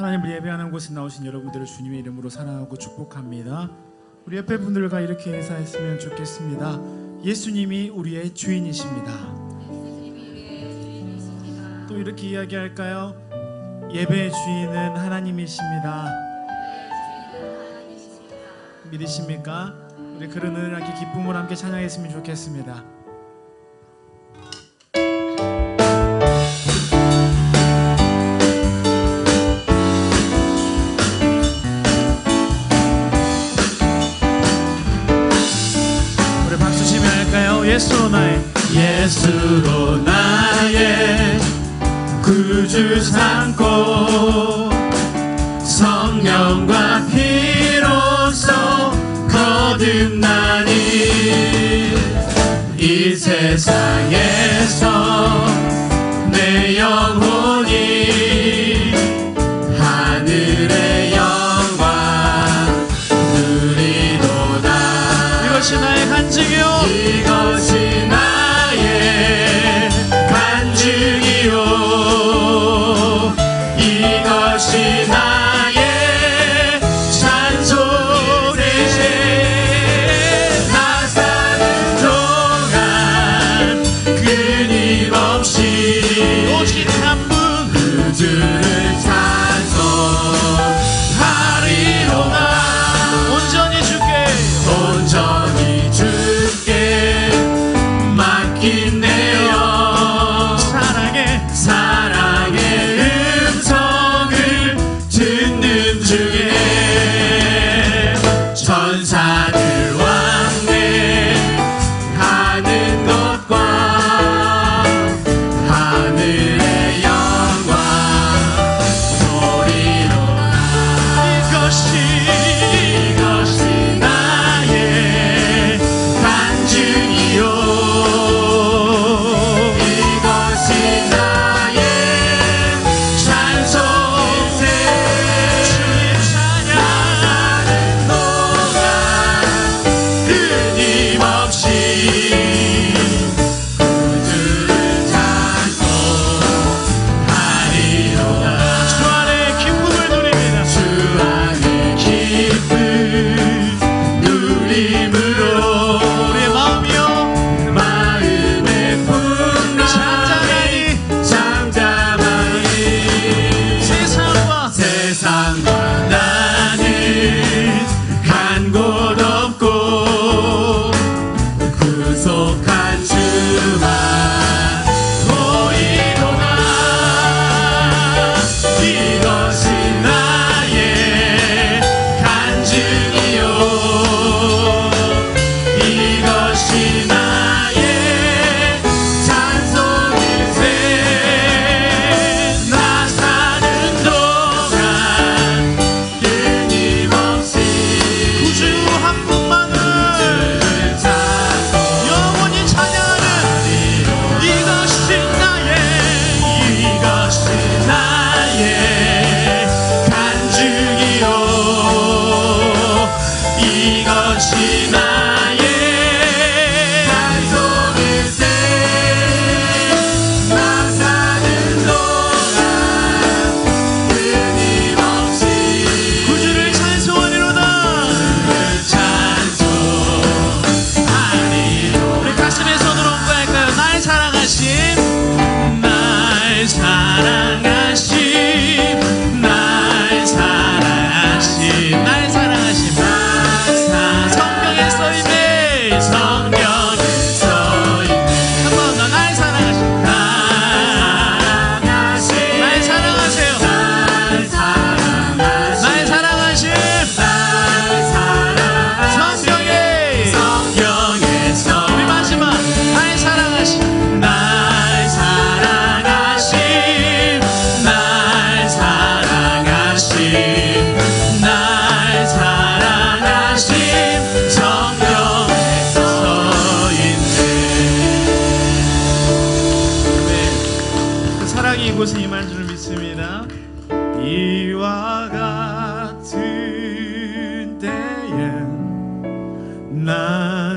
하나님을 예배하는 곳에 나오신 여러분들을 주님의 이름으로 사랑하고 축복합니다. 우리 옆에 분들과 이렇게 인사했으면 좋겠습니다. 예수님이 우리의 주인이십니다. 또 이렇게 이야기할까요? 예배의 주인은 하나님이십니다. 믿으십니까? 우리 그런 은혜를 기쁨을 함께 찬양했으면 좋겠습니다. 예수로 나의 예수로 나의 구주 삼고 성령과 피로써 거듭나니 이 세상에서 내 영혼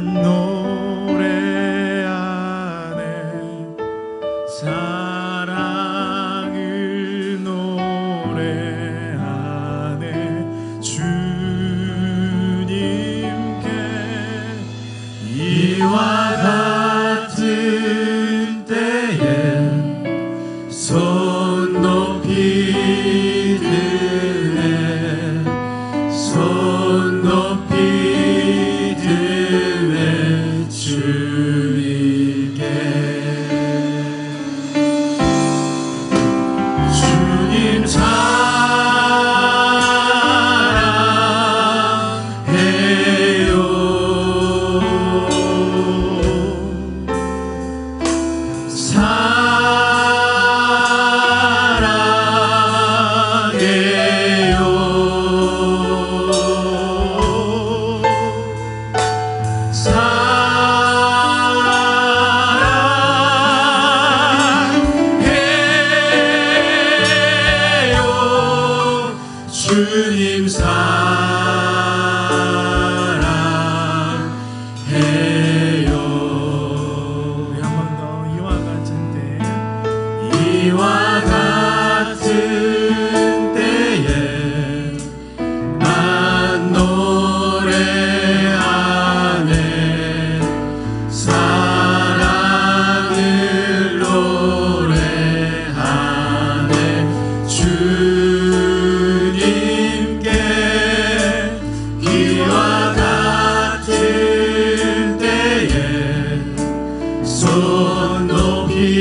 mano.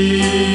ti.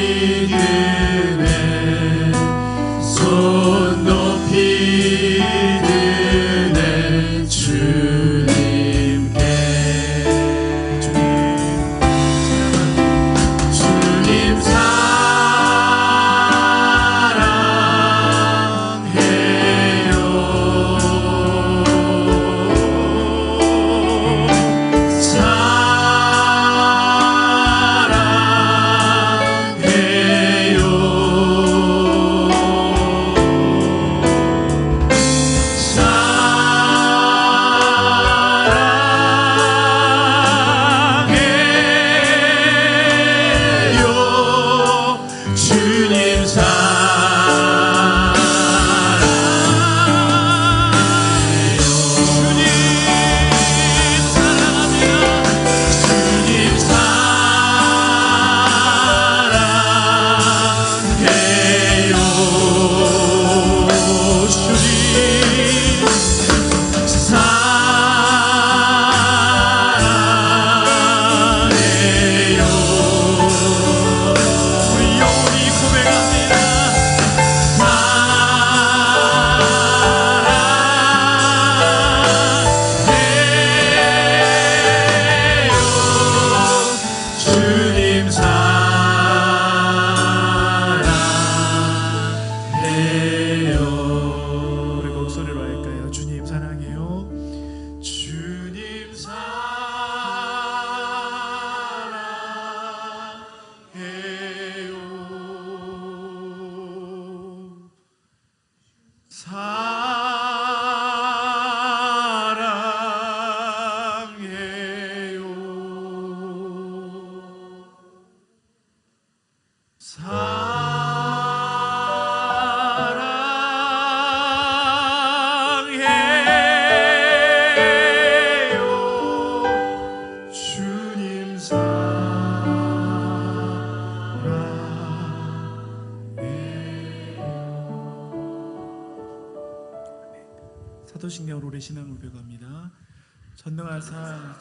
사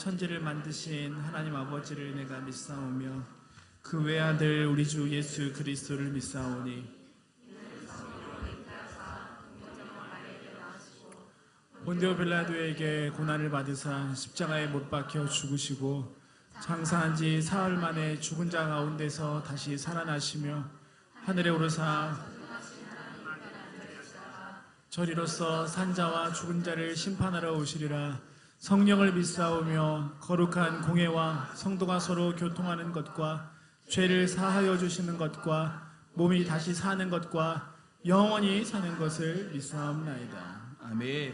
천지를 만드신 하나님 아버지를 내가 믿사오며 그 외아들 우리 주 예수 그리스도를 믿사오니 본디오 빌라도에게 고난을 받으사 십자가에 못 박혀 죽으시고 장사한 지 사흘 만에 죽은 자 가운데서 다시 살아나시며 하늘에 오르사 저리로서 산자와 죽은 자를 심판하러 오시리라 성령을 믿사오며 거룩한 공예와 성도가 서로 교통하는 것과 죄를 사하여 주시는 것과 몸이 다시 사는 것과 영원히 사는 것을 믿사옵나이다. 아멘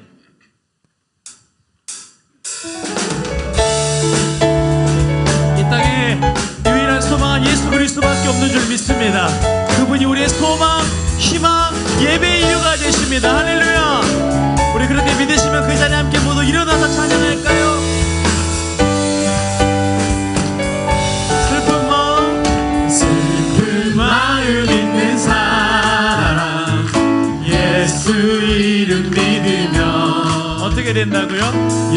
이 땅에 유일한 소망은 예수 그리스도밖에 없는 줄 믿습니다. 그분이 우리의 소망, 희망, 예배의 이유가 되십니다. 할렐루야. 우리 그렇게 믿으시면 그 자리에 함께 모두 일어 나서 찬양할까요? 슬픈 마음, 슬픈 마음 있는 사람 예수 이름 믿으면 어떻게 된다고요?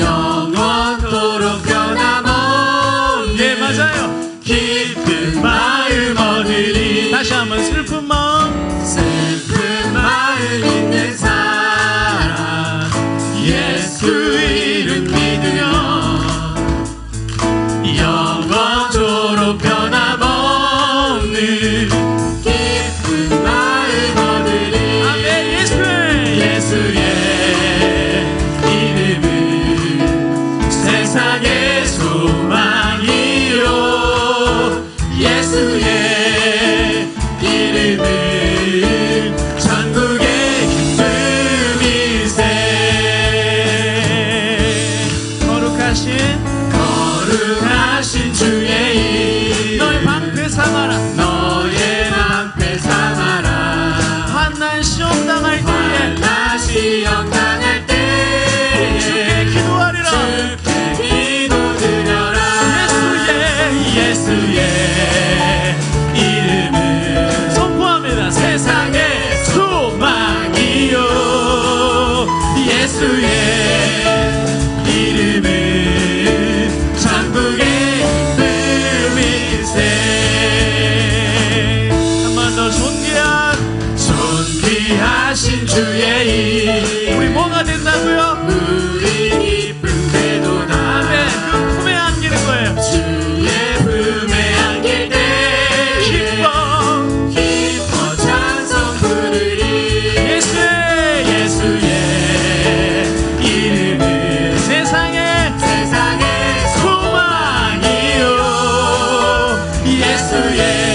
yesu ye Yeah.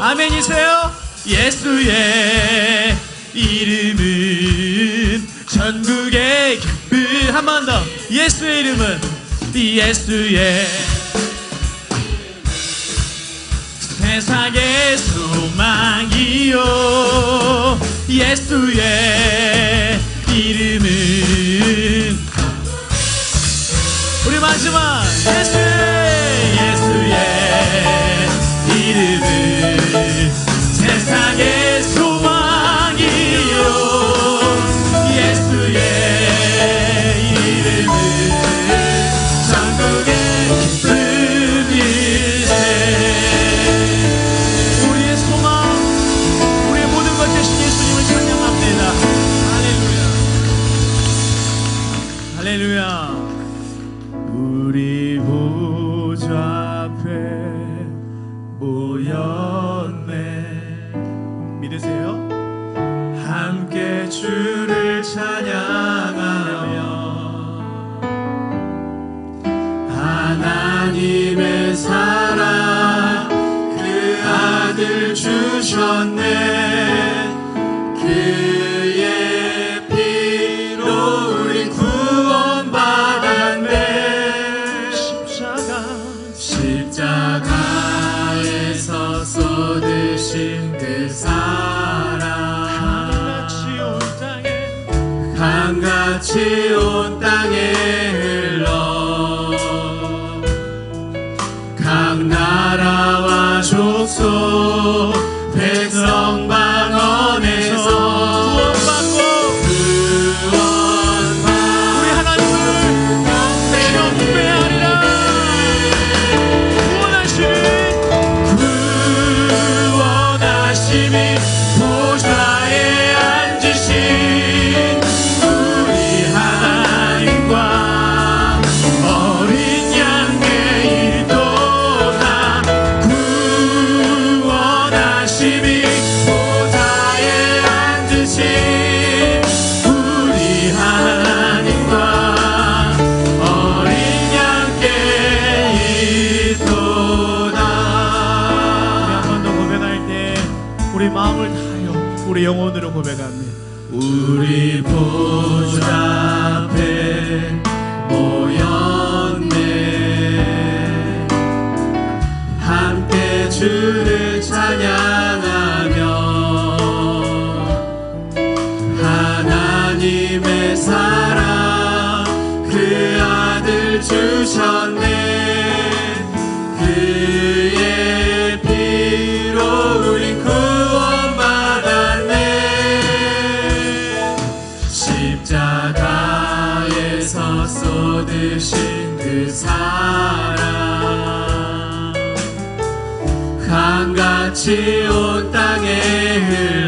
아멘이세요? 예수의 이름은 전국의 기쁨 한 번 더. 예수의 이름은 예수의 세상의 소망이요. 예수의 이름은 우리 마지막 예수의 주셨네. 우리 마음을 다하여 우리 영혼으로 고백합니다. 우리 보좌 앞에 모였네 함께 주를 찬양하며 하나님의 사랑 그 아들 주셨네 거두신 그 사랑. 한같이 온 땅에 흘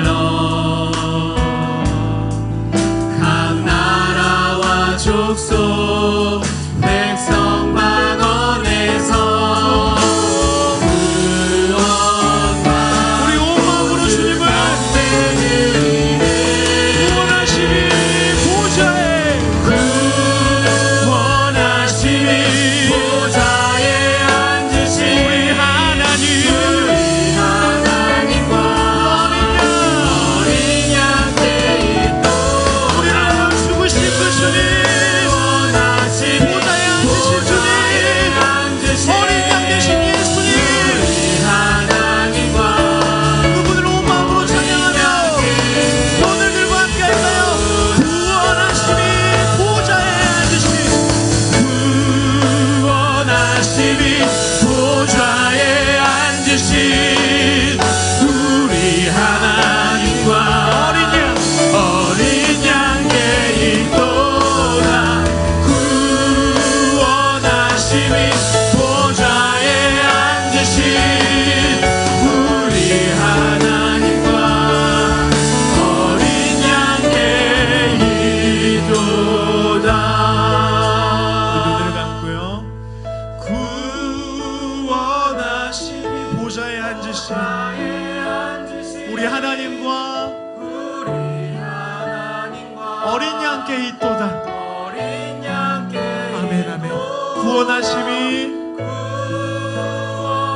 구원하심이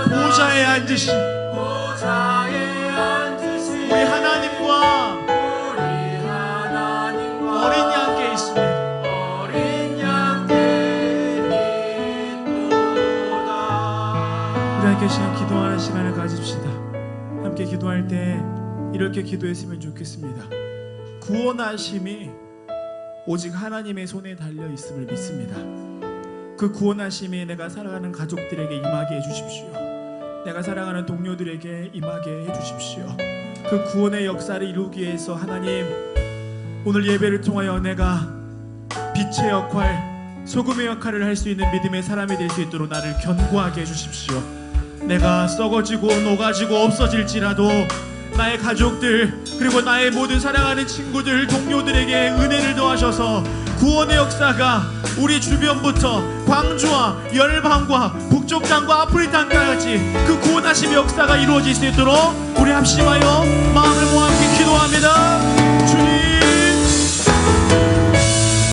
보좌에 앉으신 우리 하나님과 어린 양께 있습니다. 우리 함께 시간 기도하는 시간을 가집시다. 함께 기도할 때 이렇게 기도했으면 좋겠습니다. 구원하심이 오직 하나님의 손에 달려 있음을 믿습니다 그 구원하심이 내가 살아가는 가족들에게 임하게 해주십시오. 내가 사랑하는 동료들에게 임하게 해주십시오. 그 구원의 역사를 이루기 위해서 하나님 오늘 예배를 통하여 내가 빛의 역할 소금의 역할을 할 수 있는 믿음의 사람이 될 수 있도록 나를 견고하게 해주십시오. 내가 썩어지고 녹아지고 없어질지라도 나의 가족들 그리고 나의 모든 사랑하는 친구들 동료들에게 은혜를 더하셔서 구원의 역사가 우리 주변부터 광주와 열방과 북쪽 땅과 아프리카까지 그 구원하심의 역사가 이루어질 수 있도록 우리 합심하여 마음을 모아 함께 기도합니다. 주님